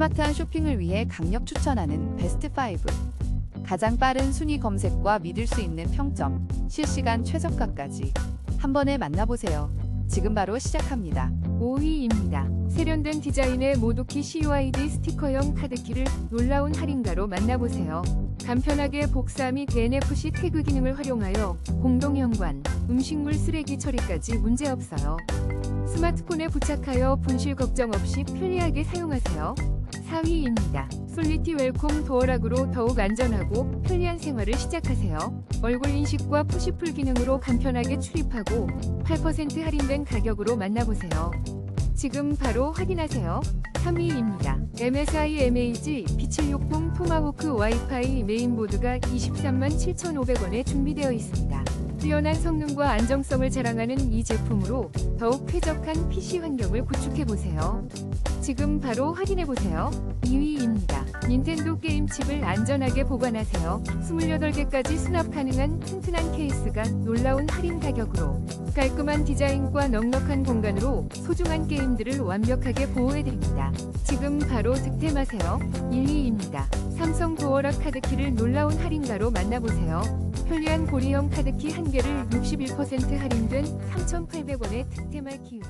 스마트한 쇼핑을 위해 강력 추천하는 베스트 5. 가장 빠른 순위 검색과 믿을 수 있는 평점, 실시간 최저가까지 한 번에 만나보세요. 지금 바로 시작합니다. 5위입니다. 세련된 디자인의 모도키 CUID 스티커형 카드키를 놀라운 할인가로 만나보세요. 간편하게 복사 및 NFC 태그 기능을 활용하여 공동 현관, 음식물 쓰레기 처리까지 문제없어요. 스마트폰에 부착하여 분실 걱정 없이 편리하게 사용하세요. 4위입니다. 솔리티 웰콤 도어락으로 더욱 안전하고 편리한 생활을 시작하세요. 얼굴 인식과 푸시풀 기능으로 간편하게 출입하고 8% 할인된 가격으로 만나보세요. 지금 바로 확인하세요. 3위입니다. MSI MAG B760 토마호크 와이파이 메인보드가 23만 7,500원에 준비되어 있습니다. 뛰어난 성능과 안정성을 자랑하는 이 제품으로 더욱 쾌적한 PC 환경을 구축해보세요. 지금 바로 확인해보세요. 2위입니다. 닌텐도 게임 칩을 안전하게 보관하세요. 28개까지 수납 가능한 튼튼한 케이스가 놀라운 할인 가격으로 깔끔한 디자인과 넉넉한 공간으로 소중한 게임들을 완벽하게 보호해드립니다. 지금 바로 득템하세요. 1위입니다. 삼성 도어락 카드키를 놀라운 할인가로 만나보세요. 편리한 고리형 카드키 한 개를 61% 할인된 3,800원에 득템할 기회.